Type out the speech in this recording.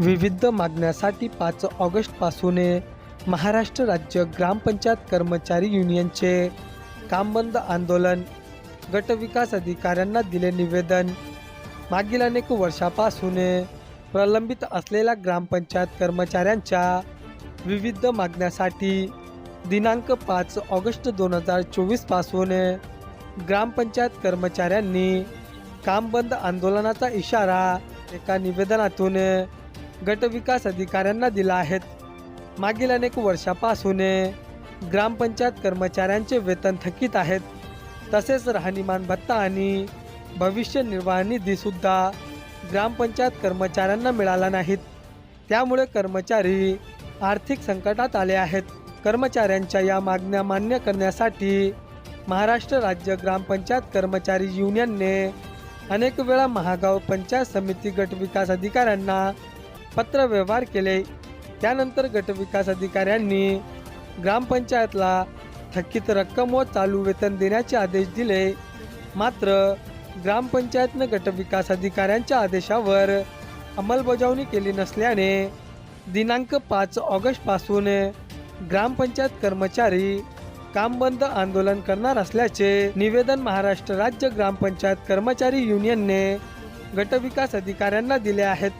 विविध मागण्यासाठी पाच ऑगस्टपासून महाराष्ट्र राज्य ग्रामपंचायत कर्मचारी युनियनचे काम बंद आंदोलन गटविकास अधिकाऱ्यांना दिले निवेदन. मागील अनेक वर्षापासून प्रलंबित असलेल्या ग्रामपंचायत कर्मचाऱ्यांच्या विविध मागण्यासाठी दिनांक पाच ऑगस्ट दोन हजार चोवीसपासून ग्रामपंचायत कर्मचाऱ्यांनी काम बंद आंदोलनाचा इशारा एका निवेदनातून गटविकास अधिकाऱ्यांना दिला आहेत. मागील अनेक वर्षापासून ग्रामपंचायत कर्मचाऱ्यांचे वेतन थकीत आहेत. तसेच राहणीमान भत्ता आणि भविष्य निर्वाह निधीसुद्धा ग्रामपंचायत कर्मचाऱ्यांना मिळाला नाहीत. त्यामुळे कर्मचारी आर्थिक संकटात आले आहेत. कर्मचाऱ्यांच्या या मागण्या मान्य करण्यासाठी महाराष्ट्र राज्य ग्रामपंचायत कर्मचारी युनियनने अनेक वेळा महागाव पंचायत समिती गट विकास अधिकाऱ्यांना पत्रव्यवहार केले. त्यानंतर गट विकास अधिकाऱ्यांनी ग्रामपंचायतला थकीत रक्कम व चालू वेतन देण्याचे आदेश दिले. मात्र ग्रामपंचायतनं गटविकास अधिकाऱ्यांच्या आदेशावर अंमलबजावणी केली नसल्याने दिनांक पाच ऑगस्टपासून ग्रामपंचायत कर्मचारी काम बंद आंदोलन करणार असल्याचे निवेदन महाराष्ट्र राज्य ग्रामपंचायत कर्मचारी युनियनने गटविकास अधिकाऱ्यांना दिले आहेत.